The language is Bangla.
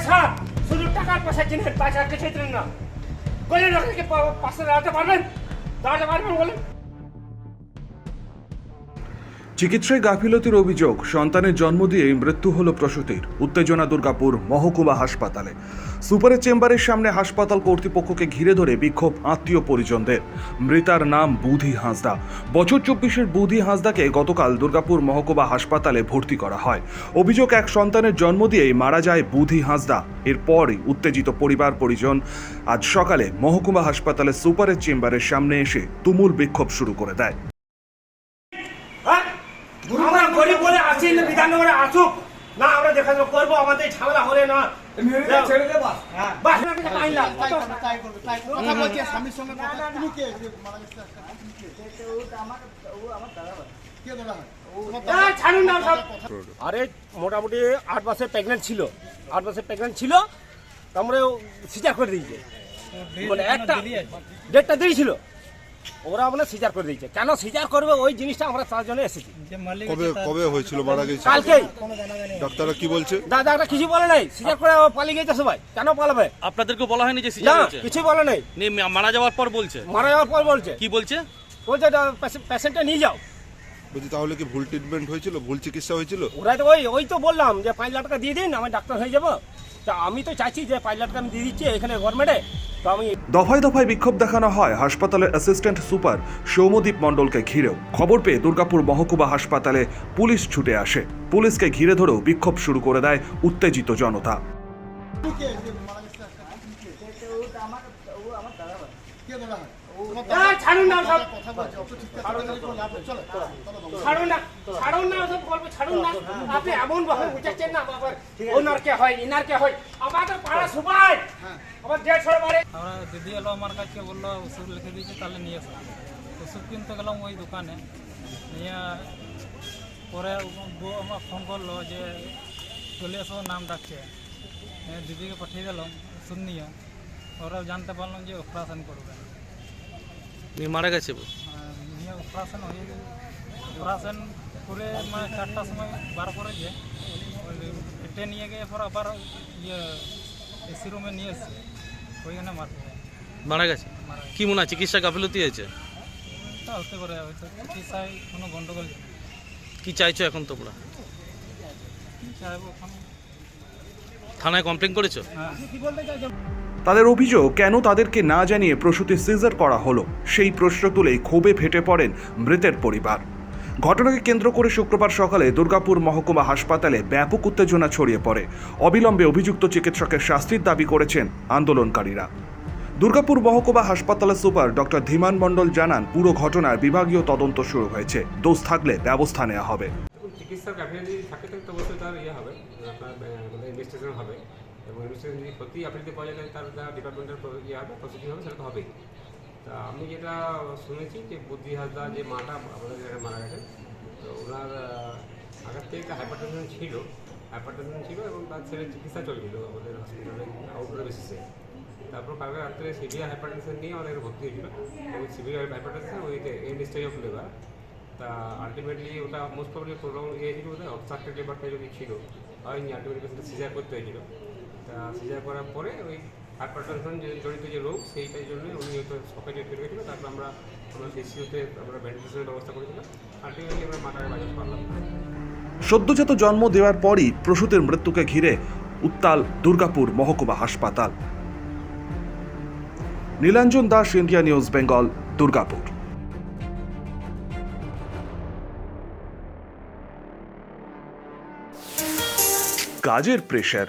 পয়সা? শুধু টাকার পয়সা চিনেন পয়সা কিছুই চিনেন না। গরিব লোককে পাশে দাঁড়াতে পারবেন? দাঁড়াতে পারবেন বলেন চিকিৎসায় গাফিলতির অভিযোগ, সন্তানের জন্ম দিয়েই মৃত্যু হলো প্রসূতির, উত্তেজনা দুর্গাপুর মহকুমা হাসপাতালে। সুপারের চেম্বারের সামনে হাসপাতাল কর্তৃপক্ষকে ঘিরে ধরে বিক্ষোভ আত্মীয় পরিজনদের। মৃতার নাম বুধি হাঁসদা। বছর চব্বিশের বুধি হাঁসদাকে গতকাল দুর্গাপুর মহকুমা হাসপাতালে ভর্তি করা হয়। অভিযোগ, এক সন্তানের জন্ম দিয়েই মারা যায় বুধি হাঁসদা। এরপরই উত্তেজিত পরিবার পরিজন আজ সকালে মহকুমা হাসপাতালে সুপারের চেম্বারের সামনে এসে তুমুল বিক্ষোভ শুরু করে দেয়। গরিব বলে আসি না বিধাননগরে আসুক না আমরা দেখাশোনা করব আমাদের ঝামেলা হলে না। ছেড়ে দে বাস বাস না কিছু পাই না কত? তাই করবে তাই করবে। কথা বলছি স্বামীর সঙ্গে কথা। তুমি কে? যে মারা গেছে তুমি কে? কে দাদা হয়? তোমার দাদা- এই, ছাড়ুন না আরে মোটামুটি আট মাসের প্রেগনেন্ট ছিল। আট মাসের প্রেগনেন্ট ছিল তারপরে সিজার করে দিয়েছে। মানে একটা ডেটটা দিয়েছিল ওরা মানে সিজার করে দিয়েছে। কেন সিজার করবে? ওই জিনিসটা আমরা তার জন্য এসেছি। কবে কবে হয়েছিল? মারা গেছে? কালকেই ডাক্তাররা কি বলছে? দাদা একটা কিছু বলে নাই। সিজার করে পালিয়ে গেছে সবাই। কেন পালাবে? আপনাদেরকে বলা হয়নি যে সিজার হয়েছে? কিছু বলে নাই। মারা যাওয়ার পর বলছে। মারা যাওয়ার পর বলছে। কি বলছে? বলছে পেশেন্টটা নিয়ে যাও। বলছি তাহলে কি ভুল ট্রিটমেন্ট হয়েছিল? ভুল চিকিৎসা হয়েছিল? ওরাই তো ওই ওই তো বললাম যে পাঁচ লাখ টাকা দিয়ে দিন আমি ডাক্তার হয়ে যাব। তা আমি তো চাইছি যে পাঁচ লাখ টাকা আমি দিয়ে দিচ্ছি এখানে গভর্নমেন্টে দফায় দফায় বিক্ষোভ দেখানো হয় হাসপাতালের অ্যাসিস্ট্যান্ট সুপার সৌমদীপ মণ্ডলকে ঘিরেও খবর পেয়ে দুর্গাপুর মহকুমা হাসপাতালে পুলিশ ছুটে আসে পুলিশকে ঘিরে ধরেও বিক্ষোভ শুরু করে দেয় উত্তেজিত জনতা হয়? দাদা- এলো আমার কাছে, বলল, ওষুধ লিখে দিয়েছে, তাহলে নিয়ে এসো। ওষুধ কিনতে গেলাম ওই দোকানে। নিয়ে পরে বউ আমার ফোন করল যে, চলে এসো, নাম ডাকছে। দিদিকে পাঠিয়ে দিলাম, ওষুধ নিয়ে। ওরা জানতে পারলাম যে অপারেশন করবে। নিয়ে মারা গেছে আর নিয়ে অপারেশন হয়ে অপারেশন করে মানে চারটার সময় বার করেছে। ওই পেটে নিয়ে গিয়ে পর আবার ইয়ে এসি রুমে নিয়ে এসছে। ওইখানে মারতে মারা গেছে? মারা গেছে। কি মনে হয় চিকিৎসা গাফিলতি হয়েছে? তা হতে পারে হয়তো চিকিৎসায় কোনো গন্ডগোল কি চাইছো এখন তোমরা? কি চাইব এখন? থানায় কমপ্লেন করেছ? হ্যাঁ। তাদের অভিযোগ, কেন তাদেরকে না জানিয়ে প্রসূতি সিজার করা হলো? সেই প্রশ্ন তুলেই ক্ষোভে ফেটে পড়েন মৃতের পরিবার। ঘটনাকে কেন্দ্র করে শুক্রবার সকালে দুর্গাপুর মহকুমা হাসপাতালে ব্যাপক উত্তেজনা ছড়িয়ে পড়ে। অবিলম্বে অভিযুক্ত চিকিৎসকের শাস্তির দাবি করেছেন আন্দোলনকারীরা। দুর্গাপুর মহকুমা হাসপাতালের সুপার ডক্টর ধীমান মণ্ডল জানান, পুরো ঘটনার বিভাগীয় তদন্ত শুরু হয়েছে। দোষ থাকলে ব্যবস্থা নেওয়া হবে। চিকিৎসার গাফিলতি যদি থাকে তো অবশ্যই তার ইয়ে হবে, আপনার মানে ইনভেস্টিগেশন হবে। এবং ইনভেস্টিগেশন যদি সত্যি আপনি পাওয়া যায় তার যা ডিপার্টমেন্টের ইয়ে হবে প্রসিডিং হবে, সেটা তো হবেই। তা আমি যেটা শুনেছি যে বুদ্ধি হাসদা যে মাটা আমাদের এখানে মারা গেছে তো ওনার আগের থেকে একটা হাইপারটেনশন ছিল হাইপারটেনশন ছিল এবং তার ছেলে চিকিৎসা চলছিল আমাদের হসপিটালে আউটডোর বেসিসে তারপর কালকে রাত্রে সিভিয়ার হাইপারটেনশন নিয়ে আমাদের ভর্তি হয়েছিল। এবং severe hypertension with end stage of labour তা আলটিমেটলি ওটা মোস্ট প্রবলি প্রোগ্রাম ইয়ে ছিল ওটা অবস্ট্রাক্টেড লিভারটা যদি ছিল হয়নি আলটিমেটলি সিজার করতে হয়েছিল। সিজার করার পরে ওই হাইপারটেনশন যে জড়িত যে রোগ, সেইটার জন্য উনি হয়তো সকালে করে গেছিল তারপর আমরা আমরা সেই আমরা ভেন্টিলেশনের ব্যবস্থা করেছিলাম। আলটিমেটলি আমরা মাটাকে বাজাতে পারলাম সদ্যজাত জন্ম দেওয়ার পরই প্রসূতির মৃত্যুকে ঘিরে উত্তাল দুর্গাপুর মহকুমা হাসপাতাল। Nilanjan Das, India news, Bengal, Durgapur. কাজের প্রেশার